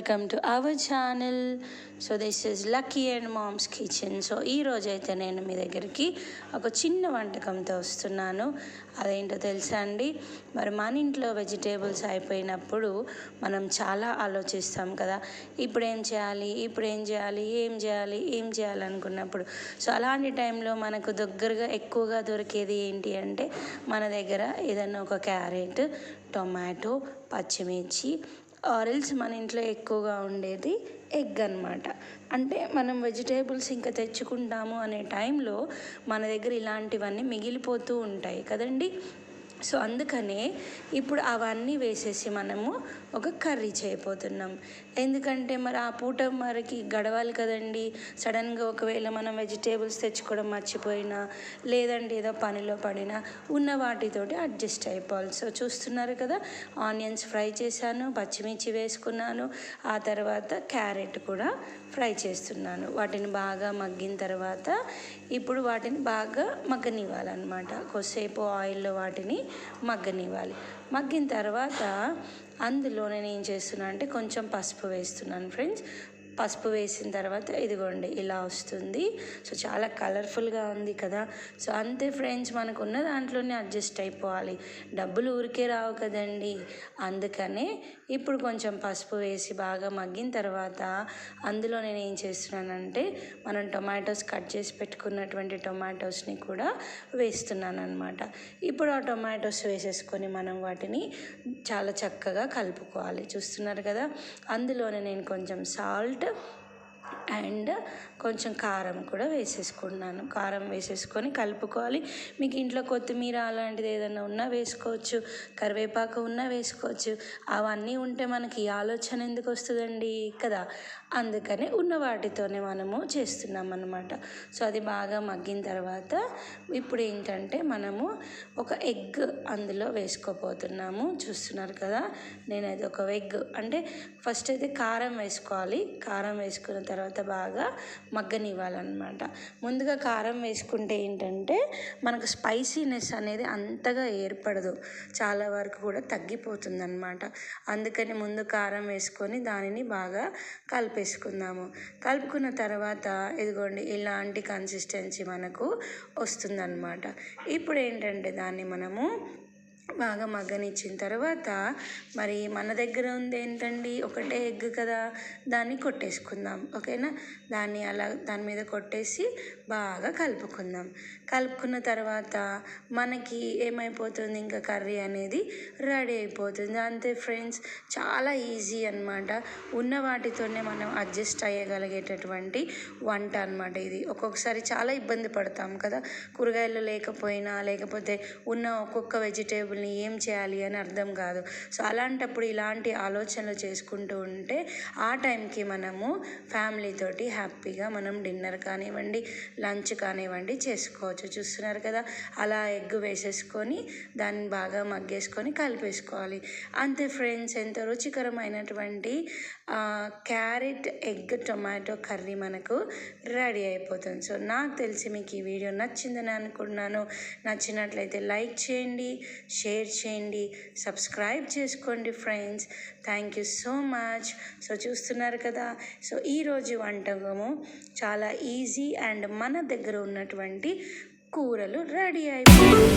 Welcome to our channel so this is Lucky and mom's kitchen so ఈ రోజైతే నేను మీ దగ్గరికి ఒక చిన్న వంటకంతో వస్తున్నాను. అదేంటో తెలుసా అండి? మరి మన ఇంట్లో వెజిటేబుల్స్ అయిపోయినప్పుడు మనం చాలా ఆలోచిస్తాం కదా. ఇప్పుడు ఏం చేయాలి? ఇప్పుడు ఏం చేయాలి? ఏం చేయాలి? ఏం చేయాలి అనుకున్నప్పుడు సో అలాంటి టైంలో మనకు దగ్గరగా ఎక్కువగా దొరికేది ఏంటి అంటే మన దగ్గర ఏదైనా ఒక క్యారెట్ టొమాటో పచ్చిమిర్చి ఆరెల్స్ మన ఇంట్లో ఎక్కువగా ఉండేది ఎగ్ అనమాట అంటే మనం వెజిటేబుల్స్ ఇంకా తెచ్చుకుంటాము అనే టైంలో మన దగ్గర ఇలాంటివన్నీ మిగిలిపోతూ ఉంటాయి కదండి. సో అందుకనే ఇప్పుడు అవన్నీ వేసేసి మనము ఒక కర్రీ చేయబోతున్నాం. ఎందుకంటే మరి ఆ పూట మరికి గడవాలి కదండి. సడన్గా ఒకవేళ మనం వెజిటేబుల్స్ తెచ్చుకోవడం మర్చిపోయినా లేదంటే ఏదో పనిలో పడినా ఉన్న వాటితోటి అడ్జస్ట్ అయిపోవాలి. సో చూస్తున్నారు కదా ఆనియన్స్ ఫ్రై చేశాను పచ్చిమిర్చి వేసుకున్నాను ఆ తర్వాత క్యారెట్ కూడా ఫ్రై చేస్తున్నాను. వాటిని బాగా మగ్గిన తర్వాత ఇప్పుడు వాటిని బాగా మగ్గనివ్వాలన్నమాట. కొద్దిసేపు ఆయిల్లో వాటిని మగ్గనివ్వాలి. మగ్గిన తర్వాత అందులో నేను ఏం చేస్తున్నాను అంటే కొంచెం పసుపు వేస్తున్నాను ఫ్రెండ్స్. పసుపు వేసిన తర్వాత ఇదిగోండి ఇలా వస్తుంది. సో చాలా కలర్ఫుల్గా ఉంది కదా. సో అంతే ఫ్రెండ్స్ మనకు ఉన్న దాంట్లోనే అడ్జస్ట్ అయిపోవాలి. డబ్బులు ఊరికే రావు కదండి. అందుకనే ఇప్పుడు కొంచెం పసుపు వేసి బాగా మగ్గిన తర్వాత అందులో నేను ఏం చేస్తున్నానంటే మనం టొమాటోస్ కట్ చేసి పెట్టుకున్నటువంటి టొమాటోస్ని కూడా వేస్తున్నాను అనమాట ఇప్పుడు ఆ టొమాటోస్ వేసేసుకొని మనం వాటిని చాలా చక్కగా కలుపుకోవాలి. చూస్తున్నారు కదా? అందులోనే నేను కొంచెం సాల్ట్ சொல்லிட்டு అండ్ కొంచెం కారం కూడా వేసేసుకున్నాను కారం వేసేసుకొని కలుపుకోవాలి. మీకు ఇంట్లో కొత్తిమీర అలాంటిది ఏదైనా ఉన్నా వేసుకోవచ్చు. కరివేపాకు ఉన్నా వేసుకోవచ్చు. అవన్నీ ఉంటే మనకి ఈ ఆలోచన ఎందుకు వస్తుందండి? కదా. అందుకని ఉన్న వాటితోనే మనము చేస్తున్నాం అనమాట సో అది బాగా మగ్గిన తర్వాత ఇప్పుడు ఏంటంటే మనము ఒక ఎగ్ అందులో వేసుకోపోతున్నాము చూస్తున్నారు కదా. నేను అది ఒక ఎగ్. అంటే ఫస్ట్ అయితే కారం వేసుకోవాలి. కారం వేసుకున్న తర్వాత బాగా మగ్గనివ్వాలన్నమాట. ముందుగా కారం వేసుకుంటే ఏంటంటే మనకు స్పైసీనెస్ అనేది అంతగా ఏర్పడదు. చాలా వరకు కూడా తగ్గిపోతుంది అనమాట అందుకని ముందు కారం వేసుకొని దానిని బాగా కలిపేసుకుందాము. కలుపుకున్న తర్వాత ఇదిగోండి ఇలాంటి కన్సిస్టెన్సీ మనకు వస్తుందన్నమాట. ఇప్పుడు ఏంటంటే దాన్ని మనము బాగా మగ్గనిచ్చిన తర్వాత మరి మన దగ్గర ఉంది ఏంటండి? ఒకటే ఎగ్ కదా? దాన్ని కొట్టేసుకుందాం. ఓకేనా? దాన్ని అలా దాని మీద కొట్టేసి బాగా కలుపుకుందాం. కలుపుకున్న తర్వాత మనకి ఏమైపోతుంది? ఇంకా కర్రీ అనేది రెడీ అయిపోతుంది. అంతే ఫ్రెండ్స్ చాలా ఈజీ అనమాట ఉన్న వాటితోనే మనం అడ్జస్ట్ అయ్యగలిగేటటువంటి వంట అనమాట ఇది. ఒక్కొక్కసారి చాలా ఇబ్బంది పడతాం కదా? కూరగాయలు లేకపోయినా లేకపోతే ఉన్న ఒక్కొక్క వెజిటేబుల్ మనల్ని ఏం చేయాలి అని అర్థం కాదు. సో అలాంటప్పుడు ఇలాంటి ఆలోచనలు చేసుకుంటూ ఉంటే ఆ టైంకి మనము ఫ్యామిలీతోటి హ్యాపీగా మనం డిన్నర్ కానివ్వండి లంచ్ కానివ్వండి చేసుకోవచ్చు. చూస్తున్నారు కదా అలా ఎగ్ వేసేసుకొని దాన్ని బాగా మగ్గేసుకొని కలిపేసుకోవాలి. అంతే ఫ్రెండ్స్ ఎంతో రుచికరమైనటువంటి క్యారెట్ ఎగ్ టొమాటో కర్రీ మనకు రెడీ అయిపోతుంది. సో నాకు తెలిసి మీకు ఈ వీడియో నచ్చిందని అనుకుంటున్నాను. నచ్చినట్లయితే లైక్ చేయండి షేర్ చేయండి సబ్స్క్రైబ్ చేసుకోండి friends thank you so much so చూస్తున్నారు కదా. సో ఈరోజు వంటకము చాలా ఈజీ అండ్ మన దగ్గర ఉన్నటువంటి కూరలు రెడీ అయిపోయి